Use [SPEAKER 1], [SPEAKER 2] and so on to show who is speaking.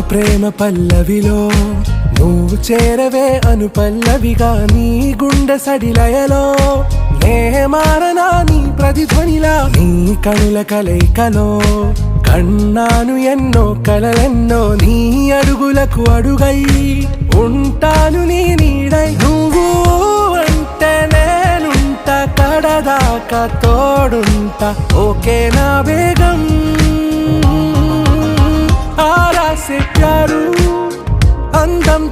[SPEAKER 1] ప్రేమ పల్లవిలో నువ్వు చేరవే అను పల్లవిగా నీ గుండె సడిలయలో. నే మారనా నీ ప్రతిధ్వనిలా నీ కనుల కలయికలో. కన్నాను ఎన్నో కలలెన్నో నీ అడుగులకు అడుగై ఉంటాను నీ నీడై. నువ్వు అంటే నేనుంట కడదాకా తోడుంట. ఓకే నా వేగం ఆరా సెట్టారు అందం